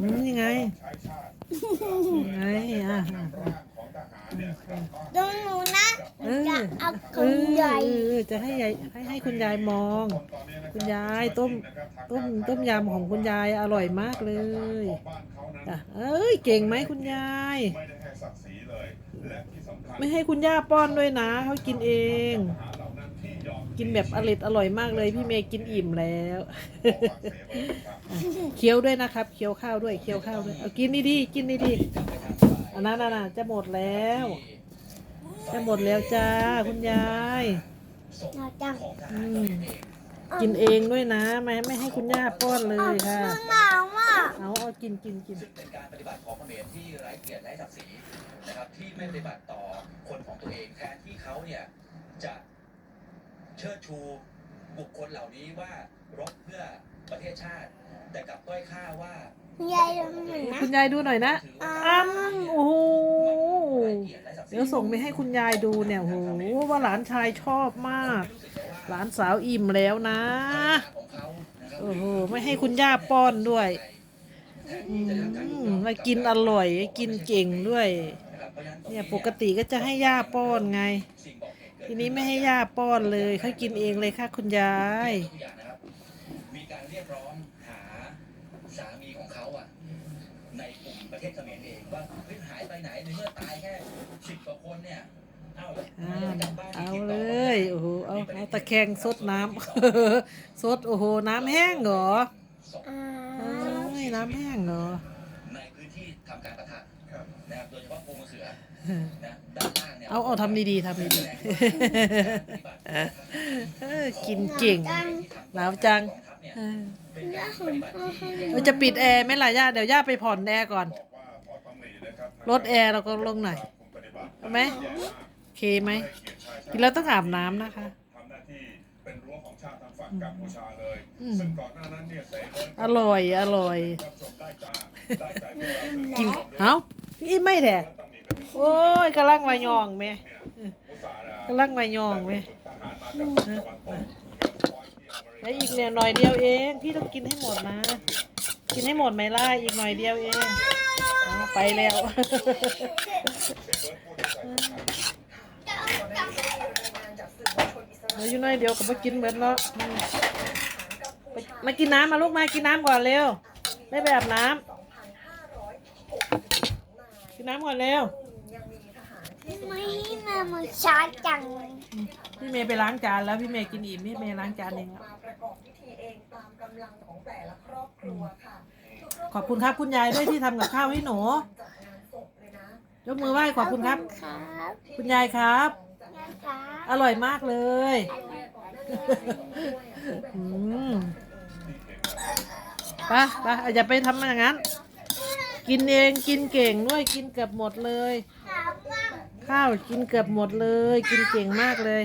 มยังไงยังไงอะดูหนูนะหเอนูอจะเอาเอกุอนใหญ่เออจะให้ยายให้ให้คุณยายมอง คุณยายต้มต้มต้มยำของคุณยายอร่อยมากเลยอะเอ้ยเก่งไหมคุณยาย ไม่ได้ให้ศักดิ์ศรีเลยและที่สำคัญไม่ให้คุณย่าป้อนด้วยนะเขากินเอง กินแบบอร่อยอร่อยมากเลย พี่เมย์กินอิ่มแล้วขอฝากเสียไว้นะครับเคี้ยวด้วยนะครับ เคี้ยวข้าวด้วยเคี้ยวข้าวด้วยเอากินดีๆกินดีๆอันนั้นน่ะจะหมดแล้ว จะหมดแล้วจ้าคุณยายหนูจังอืมกินเองด้วยนะไม่ไม่ให้คุณย่าป้อนเลยค่ะหนาวมากเอาเอากินกินกินซึ่งเป็นการปฏิบัติของเขมรที่ไร้เกียรติไร้ศักดิ์ศรีนะครับที่ไม่ปฏิบัติต่อคนของตัวเองแทนที่เขาเนี่ยจะ เชิดชูบุคคลเหล่านี้ว่ารบเพื่อประเทศชาติ แต่กลับด้อยค่าว่ายายดูหนูนะคุณยายดูหน่อยนะถือว่าอ้ำโอ้โหไร้เกียรติไร้ศักดิ์ศรีเดี๋ยวส่งไปให้คุณยายดูเนี่ยโอ้โหว่าหลานชายชอบมาก หลานสาวอิ่มแล้วนะของเขานะครับโอ้โหไม่ให้คุณย่าป้อนด้วยอืมมากินอร่อยกินเก่งด้วยนะครับเพราะฉะนั้นตรงเนี่ยปกติก็จะให้ย่าป้อนไง ทีนี้ไม่ให้ย่าป้อนเลยเขากินเองเลยค่ะคุณยาย ตัวอย่างนะครับ มีการเรียกร้องหาสามีของเขาอะ ในกลุ่มประเทศเขมรเองว่าเฮ้ยหายไปไหนในเมื่อตายแค่สิบกว่าคนเนี่ย เอ้าแล้วอ่าไม่ได้กลับบ้านเอาติดเลต่ยโอ้โห เอาเอาตะแคงซดน้ำ ซดโอ้โห น้ำแห้งเหรออ่าเอ้ยน้ำแห้งเหรอ ในพื้นที่ทำการประทะครับนะครับโดยเฉพาะภูมะเขือนะด้านล่าง เนี่ยเอาเอาทำดีๆทำดีๆเออกินเก่งหนาวจังเออเป็นการปฏิบัติที่เราจะปิดแอร์ไหมล่ะย่าเดี๋ยวย่าไปผ่อนแอร์ก่อนบอกว่าขอตำหนินะครับลดแอร์เราก็ลงหน่อยคุณปฏิบัติเอาไหมแย่มากโอเคไหมให้เกียรติชายชาติกินแล้วต้องอาบน้ำนะคะทำหน้าที่เป็นรั้วของชาติทางฝั่งกัมพูชาเลยอืมซึ่งก่อนหน้านั้นเนี่ยเสรีอร่อยอร่อย รับชมได้จ้าได้ใจพวกเราคือกินเอ้าพี่ไม่แท้ตำหนิกันเป็น โอ้ยกำลังมายองแม่อุตส่าห์นะกำลังมายองแม่ทหารมาจากตะวันตกเกือบร้อยที่อเมริกาแล้วอีกเนี่ยหน่อยเดียวเอง พี่ต้องกินให้หมดนะ กินให้หมดไหมล่ะอีกหน่อยเดียวเองอไปแล้วเดี๋ยวอยู่หน่อยเดียวก็มากินเหมือนเนาะมไปมากินน้ำมาลูกมากินน้ำก่อนเร็ว ไม่ไปอาบน้ำกินน้ำก่อนเร็ว ไม่ให้มามือชาร์จจังพี่เมย์ไปล้างจานแล้วพี่เมย์กินอิ่มพี่เมย์ล้างจานเองอะมาประกอบพิธีเองตามกำลังของแต่ละครอบครัวค่ะทุกรอบขอบคุณครับคุณยายด้วยที่ทำกับข้าวให้หนู จัดงานศพเลยนะยกมือไหว้ขอบคุณครับ ครับคุณยายครับ นะครับอร่อยมากเลย อืมไปไปอย่าไปทำอย่างนั้น กินเองกินเก่งด้วยกินเกือบหมดเลย ข้าวกินเกือบหมดเลย กินเก่งมากเลย